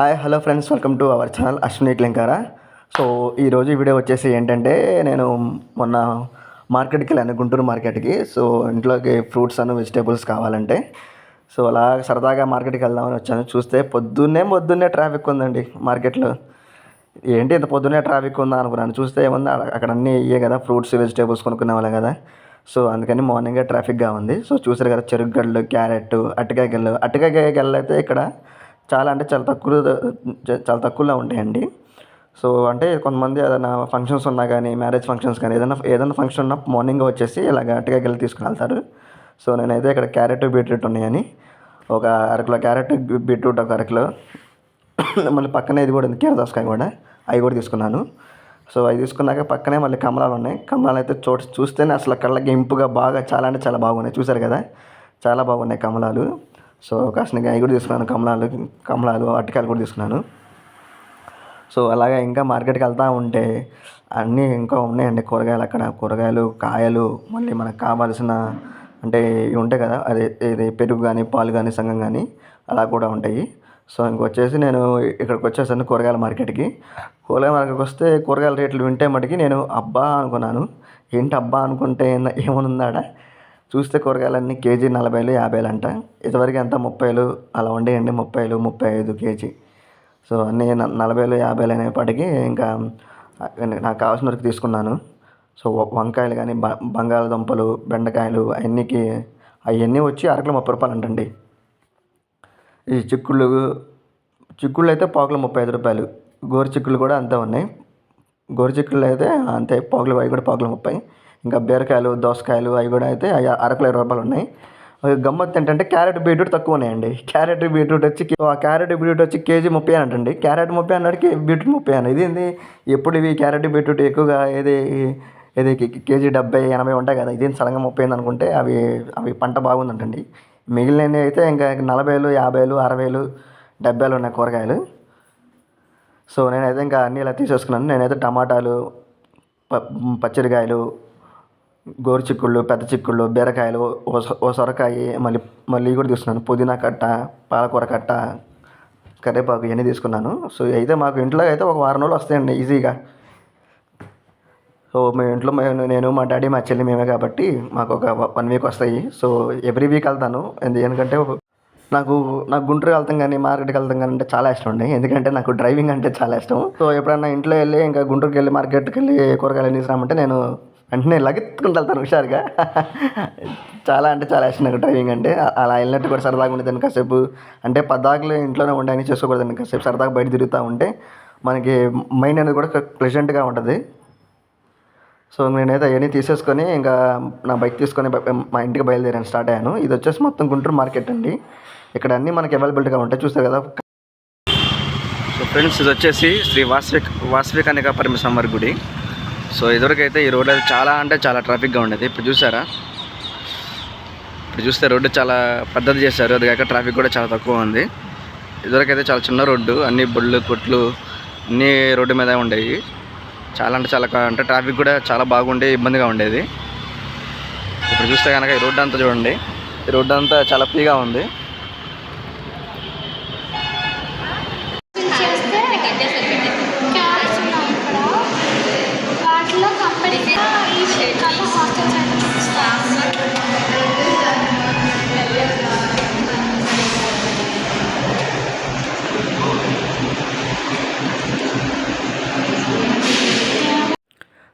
Hi hello friends welcome to our channel Ashwini Klinkara so ఈరోజు video వచ్చేసి ఏంటంటే నేను మొన్న మార్కెట్కి వెళ్ళాను గుంటూరు మార్కెట్కి సో ఇంట్లోకి ఫ్రూట్స్ అను వెజిటేబుల్స్ కావాలంటే. సో అలా సరదాగా మార్కెట్కి వెళ్దామని వచ్చాను. చూస్తే పొద్దున్నే పొద్దున్నే ట్రాఫిక్ ఉందండి మార్కెట్లో ఏంటి ఇంత పొద్దున్నే ట్రాఫిక్ ఉందా అనుకున్నాను. చూస్తే ఏముంది అక్కడ- అక్కడ అన్నీ ఇయ్యే కదా ఫ్రూట్స్ వెజిటేబుల్స్ కొనుక్కునే వాళ్ళం కదా. సో అందుకని మార్నింగే ట్రాఫిక్గా ఉంది. సో చూసారు కదా చెరుకు గడ్డలు క్యారెట్ అట్టకాయ గెల్లు అట్టకాయ గెల్లు అయితే ఇక్కడ చాలా అంటే చాలా తక్కువ చాలా తక్కువలో ఉంటాయండి. సో అంటే కొంతమంది ఏదైనా ఫంక్షన్స్ ఉన్నా కానీ మ్యారేజ్ ఫంక్షన్స్ కానీ ఏదైనా ఏదైనా ఫంక్షన్ ఉన్నా మార్నింగ్ వచ్చేసి ఇలా గట్టిగా వెళ్ళి తీసుకుని వెళ్తారు సో నేనైతే ఇక్కడ క్యారెట్ బీట్రూట్ ఉన్నాయని. ఒక అరకిలో క్యారెట్ బీట్రూట్ ఒక అరకిలో. మళ్ళీ పక్కనే ఇది కూడా ఉంది కీరదోసకాయ కూడా. అవి కూడా తీసుకున్నాను. సో అవి తీసుకున్నాక పక్కనే మళ్ళీ కమలాలు ఉన్నాయి. కమలాలు అయితే చోటు చూస్తేనే అసలు కళ్ళకి ఇంపుగా బాగా చాలా అంటే చాలా బాగున్నాయి. చూసారు కదా? చాలా బాగున్నాయి కమలాలు. సో కాసిన అవి కూడా తీసుకున్నాను కమలాలు కమలాలు అరటికాయలు కూడా తీసుకున్నాను. సో అలాగే ఇంకా మార్కెట్కి వెళ్తూ ఉంటే అన్నీ ఇంకా ఉన్నాయండి. కూరగాయలు అక్కడ కూరగాయలు కాయలు మళ్ళీ మనకు కావాల్సిన అంటే ఇవి ఉంటాయి కదా అదే ఇది పెరుగు కానీ పాలు కానీ సంగం కానీ అలా కూడా ఉంటాయి. సో ఇంకొచ్చేసి నేను ఇక్కడికి వచ్చేసాను కూరగాయల మార్కెట్కి. కూరగాయల మార్కెట్కి వస్తే కూరగాయల రేట్లు వింటే మటుకి నేను అబ్బా అనుకున్నాను. ఏంటి అబ్బా అనుకుంటే ఏమన్నా చూస్తే కూరగాయలన్నీ కేజీ నలభైలు యాభైలు అంట ఇదివరకు ఎంత? ముప్పైలు. అలా ఉండేయండి. ముప్పైలు ముప్పై ఐదు కేజీ. సో అన్నీ నలభైలు యాభైలు అనేప్పటికీ ఇంకా నాకు కావాల్సిన వరకు తీసుకున్నాను. సో వంకాయలు కానీ బ బంగాళదుంపలు బెండకాయలు అవన్నీకి అవన్నీ వచ్చి అరకులు ముప్పై రూపాయలు అంటండి ఈ చిక్కుళ్ళు చిక్కుళ్ళు అయితే పాకులు ముప్పై ఐదు రూపాయలు. గోరు చిక్కులు కూడా అంతే ఉన్నాయి. గోరు చిక్కుళ్ళు అయితే అంతే. పాకులు అవి కూడా పాకులు ముప్పై. ఇంకా బీరకాయలు దోసకాయలు అవి కూడా అయితే అవి అరకిలో ఇరవై రూపాయలు ఉన్నాయి. గమ్మత్ ఏంటంటే క్యారెట్ బీట్రూట్ తక్కువ ఉన్నాయండి. క్యారెట్ బీట్రూట్ వచ్చి ఆ క్యారెట్ బీట్రూట్ వచ్చి కేజీ ముప్పై అంటండి. క్యారెట్ ముప్పై అన్నాడికి బీట్రూట్ ముప్పై అని. ఇది ఏంది? ఎప్పుడు ఇవి క్యారెట్ బీట్రూట్ ఎక్కువగా ఏది ఏది కేజీ డెబ్బై ఎనభై ఉంటాయి కదా. ఇదేం సడన్గా ముప్పై అనుకుంటే అవి అవి పంట బాగుందంటండి. మిగిలినవి అయితే ఇంకా నలభైలు యాభైలు అరవైలు డెబ్బైలు ఉన్నాయి కూరగాయలు. సో నేనైతే ఇంకా అన్నీ ఇలా తీసేసుకున్నాను. నేనైతే టమాటాలు ప పచ్చడికాయలు గోరు చిక్కుళ్ళు పెద్ద చిక్కుళ్ళు బీరకాయలు ఓ ఓ సొరకాయ మళ్ళీ మళ్ళీ కూడా తీసుకున్నాను. పుదీనా కట్ట పాలకూర కట్ట కరివేపాకు ఇవన్నీ తీసుకున్నాను. సో అయితే మాకు ఇంట్లో అయితే ఒక వారం రోజులు వస్తాయండి ఈజీగా. సో మేము ఇంట్లో మేము నేను మా డాడీ మా చెల్లి మేమే కాబట్టి మాకు ఒక వన్ వీక్ వస్తాయి. సో ఎవ్రీ వీక్ వెళ్తాను. ఎందుకంటే నాకు నాకు గుంటూరు వెళ్తాం కానీ మార్కెట్కి వెళ్తాం కానీ అంటే చాలా ఇష్టం అండి. ఎందుకంటే నాకు డ్రైవింగ్ అంటే చాలా ఇష్టం. సో ఎప్పుడన్నా ఇంట్లో వెళ్ళి ఇంకా గుంటూరుకి వెళ్ళి మార్కెట్కి వెళ్ళి కూరగాయలు తీసుకురామంటే నేను వెంటనే లగెత్తుకుంటూ వెళ్తాను హుషారుగా. చాలా అంటే చాలా ఇష్టం నాకు డ్రైవింగ్ అంటే. అలా వెళ్ళినట్టు కూడా సరదాగా ఉండేదాన్ని కాసేపు. అంటే పద్దాకులు ఇంట్లోనే ఉండి చేసుకోకూడదండి కాసేపు. సరదాగా బయట తిరుగుతూ ఉంటే మనకి మైండ్ అనేది కూడా ప్లెజెంట్గా ఉంటుంది. సో నేనైతే అవన్నీ తీసేసుకొని ఇంకా నా బైక్ తీసుకొని మా ఇంటికి బయలుదేరాను స్టార్ట్ అయ్యాను. ఇది వచ్చేసి మొత్తం గుంటూరు మార్కెట్ అండి. ఇక్కడ అన్నీ మనకి అవైలబిలిటీగా ఉంటాయి. చూస్తారు కదా. సో ఫ్రెండ్స్ ఇది వచ్చేసి శ్రీ వాస్విక్ వాసవి కన్యకా పరమేశ్వర గుడి. సో ఇదివరకు అయితే ఈ రోడ్ అయితే చాలా అంటే చాలా ట్రాఫిక్గా ఉండేది. ఇప్పుడు చూసారా? ఇప్పుడు చూస్తే రోడ్డు చాలా పెద్దది చేశారు. అది కాక ట్రాఫిక్ కూడా చాలా తక్కువ ఉంది. ఇదివరకు అయితే చాలా చిన్న రోడ్డు అన్ని బొళ్ళు కొట్లు అన్నీ రోడ్డు మీద ఉండేవి. చాలా అంటే చాలా అంటే ట్రాఫిక్ కూడా చాలా బాగుండే ఇబ్బందిగా ఉండేది. ఇప్పుడు చూస్తే కనుక ఈ రోడ్డు అంతా చూడండి. ఈ రోడ్డు అంతా చాలా ఫ్రీగా ఉంది.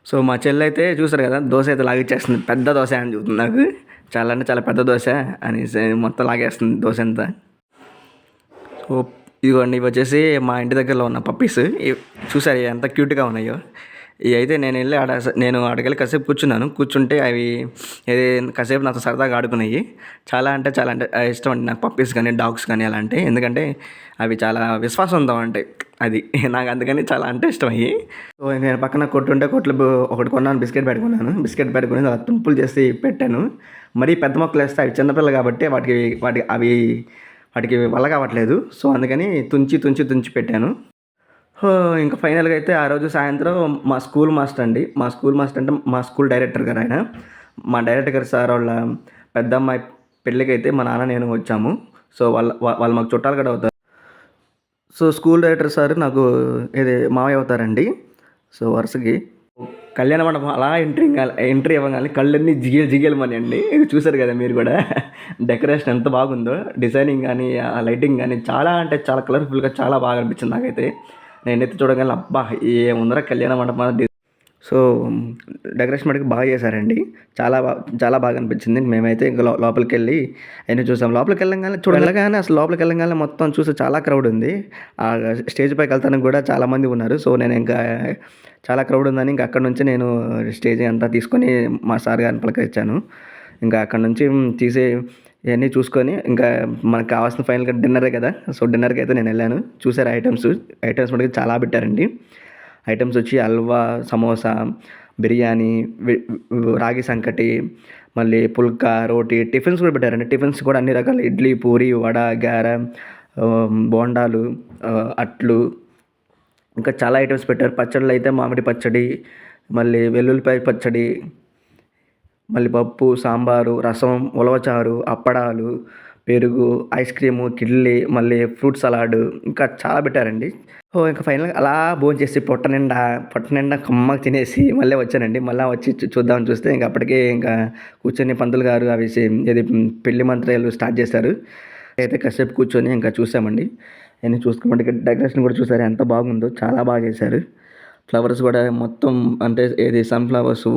సో మా చెల్లి అయితే చూసారు కదా దోశ అయితే లాగిచ్చేస్తుంది. పెద్ద దోశ అని చెబుతుంది నాకు. చాలా అంటే చాలా పెద్ద దోశ అనేసి మొత్తం లాగేస్తుంది దోశ అంతా. సో ఇదిగోండి ఇవి వచ్చేసి మా ఇంటి దగ్గరలో ఉన్న పప్పీస్ ఇవి చూసారు ఇవి ఎంత క్యూట్గా ఉన్నాయో. ఇవి అయితే నేను వెళ్ళి ఆడ నేను ఆడకెళ్ళి కాసేపు కూర్చున్నాను. కూర్చుంటే అవి ఏది కాసేపు నాతో సరదాగా ఆడుకున్నాయి. చాలా అంటే చాలా అంటే ఇష్టం అండి నాకు పప్పీస్ కానీ డాగ్స్ కానీ అలా అంటే ఎందుకంటే అవి చాలా విశ్వాసంతో అంటే అది. నాకు అందుకని చాలా అంటే ఇష్టం అయ్యి. సో నేను పక్కన కొట్టుంటే కొట్లు ఒకటి కొన్నాను బిస్కెట్ పెట్టుకున్నాను. బిస్కెట్ పెట్టుకుని అలా తుంపులు చేసి పెట్టాను. మరీ పెద్ద మొక్కలు వేస్తే అవి చిన్నపిల్లలు కాబట్టి వాటికి వాటి అవి వాటికి వల్ల కావట్లేదు. సో అందుకని తుంచి తుంచి తుంచి పెట్టాను. హో, ఇంకా ఫైనల్గా అయితే ఆ రోజు సాయంత్రం మా స్కూల్ మాస్టర్ అండి. మా స్కూల్ మాస్టర్ అంటే మా స్కూల్ డైరెక్టర్ గారు ఆయన. మా డైరెక్టర్ గారు సార్ వాళ్ళ పెద్దమ్మాయి పెళ్ళికి అయితే మా నాన్న నేను వచ్చాము. సో వాళ్ళ వాళ్ళు మాకు చుట్టాలు కూడా అవుతారు. సో స్కూల్ డైరెక్టర్ సార్ నాకు ఇది మావయ్య అవుతారండి. సో వరుసకి. కళ్యాణ మండపం అలా ఎంట్రీ ఎంట్రీ ఇవ్వగానే కళ్ళన్నీ జిగేలు జిగేలమని అండి. చూసారు కదా మీరు కూడా. డెకరేషన్ ఎంత బాగుందో డిజైనింగ్ కానీ ఆ లైటింగ్ కానీ చాలా అంటే చాలా కలర్ఫుల్గా చాలా బాగా అనిపించింది నాకైతే. నేనైతే చూడగానే అబ్బా ఏముందరా కళ్యాణ మండపం సో డెకరేషన్ మటుకు బాగా చేశారండి. చాలా బాగా చాలా బాగా అనిపించింది. మేమైతే ఇంకా లోపలికి వెళ్ళి అయినా చూసాం. లోపలికి వెళ్ళగానే చూడ వెళ్ళగానే అసలు లోపలికి వెళ్ళగానే మొత్తం చూసి చాలా క్రౌడ్ ఉంది. ఆ స్టేజ్ పైకి వెళ్తానికి కూడా చాలా మంది ఉన్నారు. సో నేను ఇంకా చాలా క్రౌడ్ ఉందని ఇంకా అక్కడ నుంచి నేను స్టేజ్ అంతా తీసుకొని మా సార్ గారిని పలకరించాను. ఇంకా అక్కడ నుంచి తీసి ఇవన్నీ చూసుకొని ఇంకా మనకు కావాల్సిన ఫైనల్గా డిన్నరే కదా. సో డిన్నర్కి అయితే నేను వెళ్ళాను. చూసారు ఐటమ్స్? ఐటమ్స్ మటుకు చాలా పెట్టారండి. ఐటమ్స్ వచ్చి హల్వా సమోసా బిర్యానీ రాగి సంకటి మళ్ళీ పుల్కా రోటీ టిఫిన్స్ కూడా పెట్టారండి. టిఫిన్స్ కూడా అన్ని రకాల ఇడ్లీ పూరి వడ గార బోండాలు అట్లు. ఇంకా చాలా ఐటమ్స్ పెట్టారు. పచ్చళ్ళు అయితే మామిడి పచ్చడి మళ్ళీ వెల్లుల్లిపాయ పచ్చడి మళ్ళీ పప్పు సాంబారు రసం ఉలవచారు అప్పడాలు పెరుగు ఐస్ క్రీము కిడ్లీ మళ్ళీ ఫ్రూట్ సలాడ్ ఇంకా చాలా పెట్టారండి. ఓ ఇంకా ఫైనల్గా అలా భోజనం చేసి పొట్ట నిండా పొట్ట నిండా కమ్మగా తినేసి మళ్ళీ వచ్చానండి. మళ్ళీ వచ్చి చూద్దాం చూద్దామని చూస్తే ఇంకా అప్పటికే ఇంకా కూర్చొని పంతులు గారు అవి ఏది ఇది పెళ్ళి మంత్రాలు స్టార్ట్ చేశారు. అయితే కాసేపు కూర్చొని ఇంకా చూసామండి. అన్నీ చూసుకున్నట్టు డెకరేషన్ కూడా చూసారు ఎంత బాగుందో చాలా బాగా చేశారు. ఫ్లవర్స్ కూడా మొత్తం అంటే ఏది సన్ఫ్లవర్స్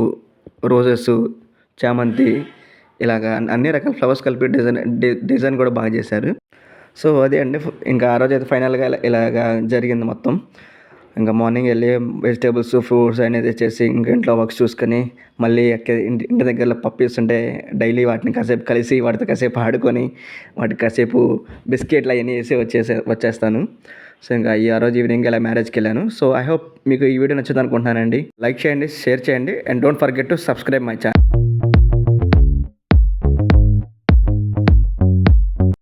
రోజెస్ చామంతి ఇలాగ అన్ని- రకాల ఫ్లవర్స్ కలిపి డిజైన్ డి- డిజైన్ కూడా బాగా చేశారు. సో అదే అండి ఇంకా ఆ రోజు అయితే ఫైనల్గా ఇలాగ ఇలాగా జరిగింది మొత్తం. ఇంకా మార్నింగ్ వెళ్ళి వెజిటేబుల్స్ ఫ్రూట్స్ అనేది చేసి ఇంకా ఇంట్లో వర్క్స్ చూసుకొని మళ్ళీ ఎక్క- ఇంటి ఇంటి దగ్గర పప్పీస్ ఉంటే డైలీ వాటిని కాసేపు కలిసి వాటితో కాసేపు ఆడుకొని వాటికి కాసేపు బిస్కెట్లు అవన్నీ వేసి వచ్చేసే వచ్చేస్తాను. సో ఇంకా ఈ ఆ రోజు ఈవినింగ్ ఇలా మ్యారేజ్కి వెళ్ళాను. సో ఐ హోప్ మీకు ఈ వీడియో నచ్చింది అనుకుంటున్నానండి లైక్ చేయండి షేర్ చేయండి and don't forget to subscribe my channel